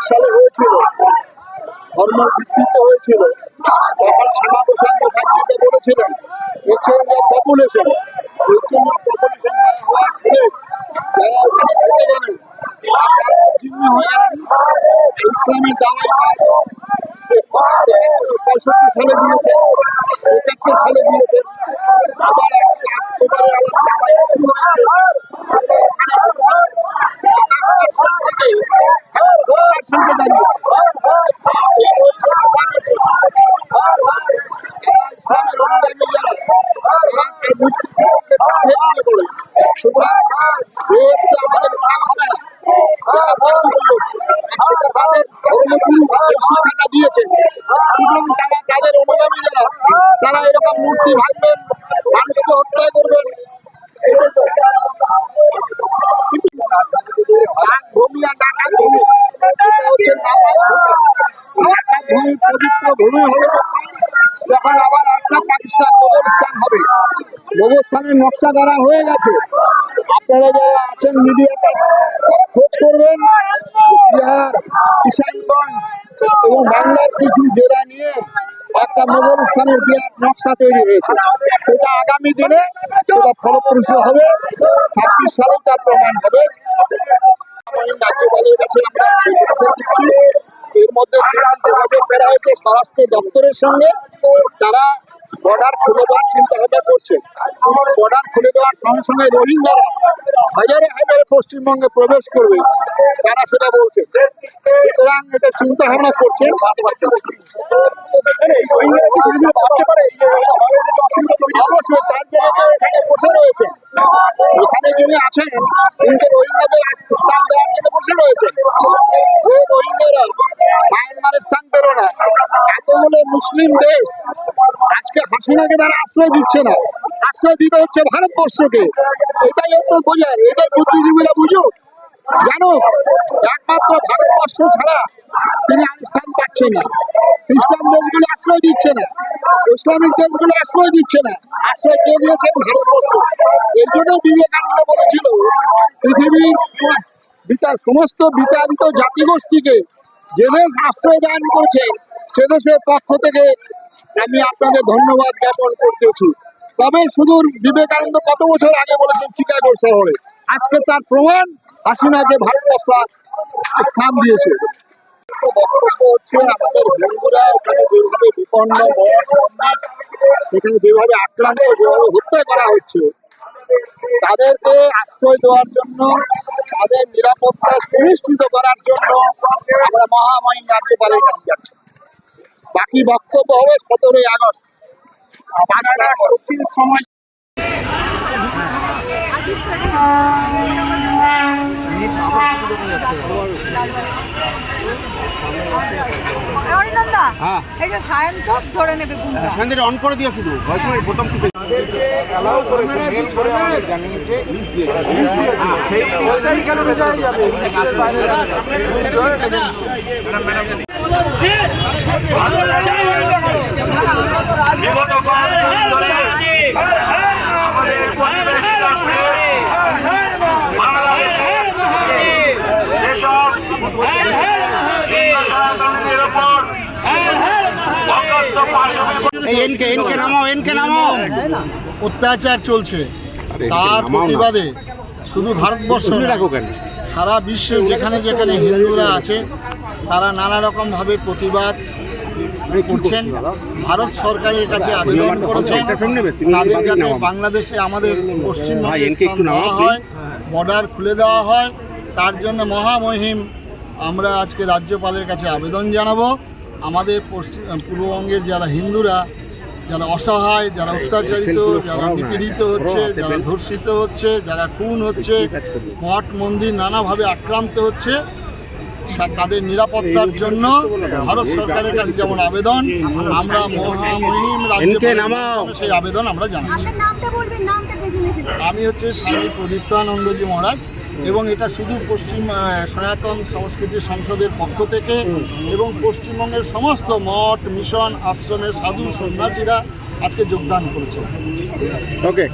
সালে হয়েছিল। ধর্মের ভিত্তিতে হয়েছিল। তখন শ্যামা প্রসাদ মুখার্জিকে বলেছিলেন পপুলেশন ইসলামের পঁয়ষট্টি সালে একাত্তর সালে আবার দাওয়াই শুরু হয়েছে আঠাশ পার্সেন্ট থেকে ফোর পার্সেন্টে দাঁড়িয়েছে ইসলামের অনুগামী যারা সুতরাং আমাদের হবে না তাদের ধর্মগুরু এই শিক্ষাটা দিয়েছেন সুতরাং তারা তাদের অনুগামী যারা তারা এরকম মূর্তি ভাঙবেন মানুষকে হত্যা করবেন। ভূমি আর ভূমি এটা হচ্ছে ভূমি পবিত্র ভূমি হয়ে যখন আবার আপনার পাকিস্তান মোগলস্তান হবে। মোগলস্তানের নকশা করা হয়ে গেছে। আপনারা যারা আছেন মিডিয়াতে তারা খোঁজ করবেন। বিহার কিষানগঞ্জ এবং বাংলার কিছু জেলা নিয়ে একটা মোগলস্তানের বিরাট নকশা তৈরি হয়েছে। সেটা আগামী দিনে সেটা ফলপ্রসূ হবে ছাব্বিশ সালে তার প্রমাণ হবে। রাজ্যপালের কাছে আমরা দিচ্ছি এর মধ্যে যোগাযোগ করা হয়েছে স্বরাষ্ট্র দপ্তরের সঙ্গে তারা বর্ডার খুলে দেওয়ার চিন্তা ভাবনা করছে। বর্ডার খুলে দেওয়ার সঙ্গে সঙ্গে রোহিঙ্গারা হাজারে হাজারে পশ্চিমবঙ্গে প্রবেশ করবে। তারা সেটা বলছে। সুতরাং এটা চিন্তা ভাবনা করছে। অবশ্যই তার জন্য এখানে বসে রয়েছে। এখানে যিনি আছেন, তিনি রোহিঙ্গাদের স্থান দেওয়ার জন্য বসে রয়েছেন রোহিঙ্গারা এতগুলো মুসলিম দেশ। আজকে হাসিনাকে তারা আশ্রয় দিচ্ছে না। আশ্রয় দিতে হচ্ছে ভারতবর্ষকে। এটাই হতো বোঝার, এটাই বুদ্ধিজীবীরা বুঝুক। জানো একমাত্র ভারতবর্ষ ছাড়া তিনি আর স্থান পাচ্ছেন না। খ্রিস্টান দেশগুলো আশ্রয় দিচ্ছে না। ইসলামিক দেশগুলো আশ্রয় দিচ্ছে না। আশ্রয় কে দিয়েছেন ভারতবর্ষ। এই জন্য বিবেকানন্দ বলেছিল, পৃথিবীর সমস্ত বিতাড়িত জাতিগোষ্ঠীকে যে দেশ আশ্রয় দান করছে সে দেশের পক্ষ থেকে আমি আপনাদের ধন্যবাদ জ্ঞাপন করতেছি। তবে শুধু বিবেকানন্দ কত বছর আগে বলেছেন চিকাগো শহরে? আজকে তার প্রমাণ হাসিনাকে ভারতবর্ষ স্থান দিয়েছে। বক্তব্য হচ্ছে আমাদের হত্যা করা হচ্ছে, তাদেরকে আশ্রয় দেওয়ার জন্য, তাদের নিরাপত্তা করার জন্য আমরা রাজ্যপালের কাছে যাচ্ছি। বাকি বক্তব্য হবে? সতেরোই আগস্ট। সময় অরিন্দমদা হ্যাঁ। এই যে সায়ন্তক ধরে নেবে গুন্ডা। স্যান্ডেল অন করে দিও শুধু। জানিয়েছে হ্যাঁ সেই কেন যাবে বিগত কয়েকদিন ধরে আমাদের প্রতিবেশী রাষ্ট্রে বাংলাদেশের যেসব হিন্দু উপর অকথ্য পাশবিক এই এনকে এনকে নামাও এনকে নামাও অত্যাচার চলছে তার প্রতিবাদে শুধু ভারতবর্ষ রাখো কেন? সারা বিশ্বে যেখানে যেখানে হিন্দুরা আছে তারা নানা রকম ভাবে প্রতিবাদ করছেন। ভারত সরকারের কাছে আবেদন করেছেন। তাদের যাতে বাংলাদেশে আমাদের পশ্চিমবঙ্গে দেওয়া হয় বর্ডার খুলে দেওয়া হয় তার জন্য মহামহিম আমরা আজকে রাজ্যপালের কাছে আবেদন জানাব। আমাদের পশ্চিম পূর্ববঙ্গের যারা হিন্দুরা যারা অসহায় যারা অত্যাচারিত যারা নিপীড়িত হচ্ছে যারা ধর্ষিত হচ্ছে যারা খুন হচ্ছে মঠ মন্দির নানাভাবে আক্রান্ত হচ্ছে তাদের নিরাপত্তার জন্য ভারত সরকারের কাছে যেমন আবেদন আমরা মহামহিম সেই আবেদন আমরা জানাচ্ছি। আপনার নামটা বলবেন নামটা ডেফিনেশন আমি হচ্ছে স্বামী প্রদীপ্তানন্দজি মহারাজ। এবং এটা শুধু পশ্চিম সনাতন সংস্কৃতি সংসদের পক্ষ থেকে এবং পশ্চিমবঙ্গের সমস্ত মঠ মিশন আশ্রমের সাধু সন্ন্যাসীরা আজকে যোগদান করেছে। ওকে